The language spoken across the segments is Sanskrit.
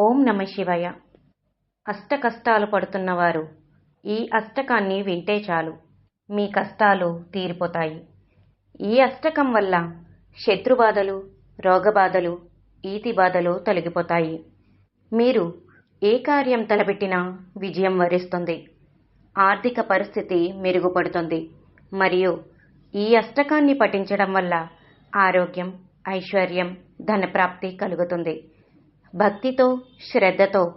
ఓం నమ శివయ. అష్ట కష్టాలు పడుతున్నవారు ఈ అష్టకాన్ని వింటే చాలు. మీ కష్టాలు తీరిపోతాయి. ఈ అష్టకం వల్ల శత్రుబాధలు రోగబాధలు ఈతి బాధలు తొలగిపోతాయి. మీరు ఏ కార్యం తలపెట్టినా విజయం వరిస్తుంది. ఆర్థిక పరిస్థితి మెరుగుపడుతుంది. మరియు ఈ అష్టకాన్ని పఠించడం వల్ల ఆరోగ్యం ఐశ్వర్యం ధనప్రాప్తి కలుగుతుంది. భక్తితో శ్రద్ధతో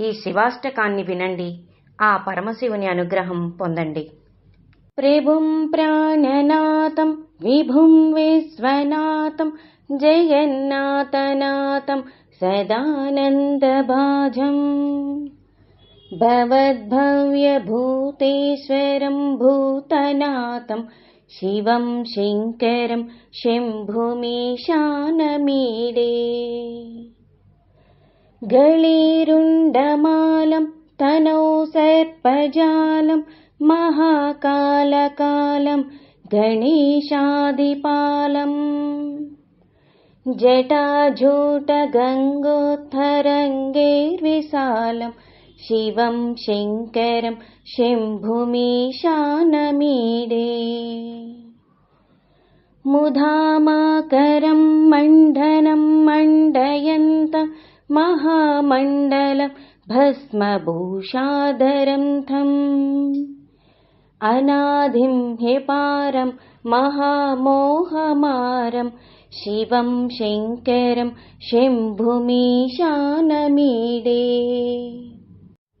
ఈ శివాష్టకాన్ని వినండి. ఆ పరమశివుని అనుగ్రహం పొందండి. ప్రభుం ప్రాణనాథం విభుం విశ్వనాథం జగన్నాథనాథం సదానందభాజం. భవద్భవ్యభూతేశ్వరం భూతనాథం శివం శంకరం శంభుమీశానమీడే. गळीरुण्डमालं तनौ सर्पजालं महाकालकालं गणेशादिपालम् जटाजूटगङ्गोत्थरङ्गैर्विशालं शिवं शङ्करं शम्भुमीशानमीडे। मुधामाकरं मण्डनं मण्डयन्तम् महामण्डलं भस्मभूषाधरं थम् अनादिं ह्यपारं महामोहमारं शिवं शङ्करं शम्भुमीशानमीडे।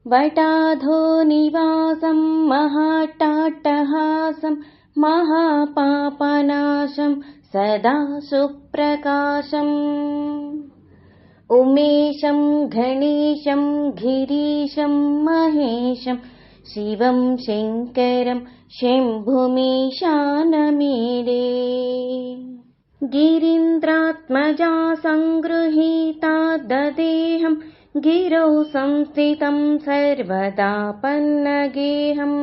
वटाधो निवासं महाट्टाट्टहासं महापापनाशं सदा सुप्रकाशम् उमेशं गणेशं गिरीशं महेशं शिवं शङ्करं शम्भुमीशानमीडे गिरीन्द्रात्मजा सङ्गृहीता ददेहं गिरौ संस्थितं सर्वदा पन्नगेहम्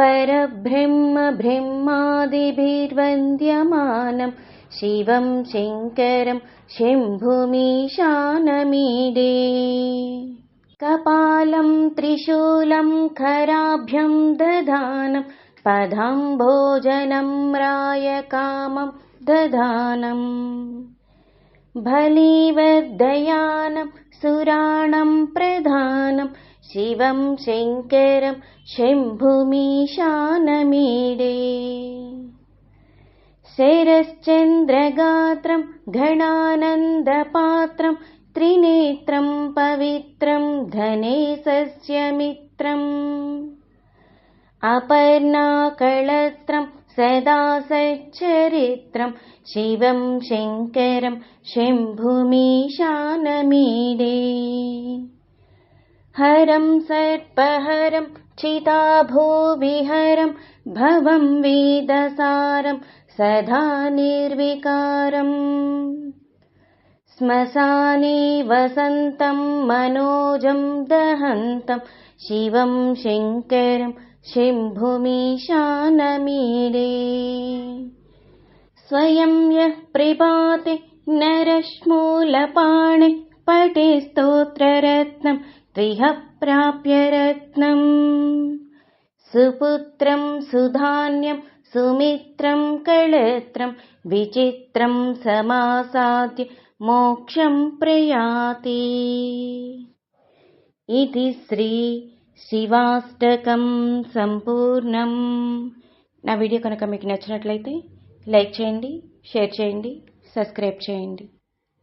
परब्रह्म ब्रह्मादिभिर्वन्द्यमानं शिवं शङ्करं शम्भुमीशानमीडे कपालं त्रिशूलं खराभ्यं दधानं पदाम्भोजनं रायकामं दधानम् बलिवद्दयानं सुराणं प्रधानं शिवं शङ्करं शम्भुमीशानमीडे शरश्चन्द्रगात्रं घनानन्दपात्रं त्रिनेत्रं पवित्रं धने सस्यमित्रम् अपर्णाकळत्रं सदा सच्चरित्रं शिवं शङ्करं शम्भुमीशानमीडे। हरं सर्पहरं चिताभूविहरं भवं वेदसारं सदा निर्विकारम् श्मशाने वसन्तं मनोजं दहन्तं शिवं शङ्करं शम्भुमीशानमीडे। स्वयं यः प्रिपाते नरश्मूलपाणे पटे स्तोत्ररत्नं त्रिह प्राप्य रत्नम् सुपुत्रं सुधान्यं సుమిత్రం కళత్రం విచిత్రం సమాసాద్య మోక్షం ప్రయాతి. ఇది శ్రీ శివాష్టకం సంపూర్ణం. నా వీడియో కనుక మీకు నచ్చినట్లయితే లైక్ చేయండి షేర్ చేయండి సబ్స్క్రైబ్ చేయండి.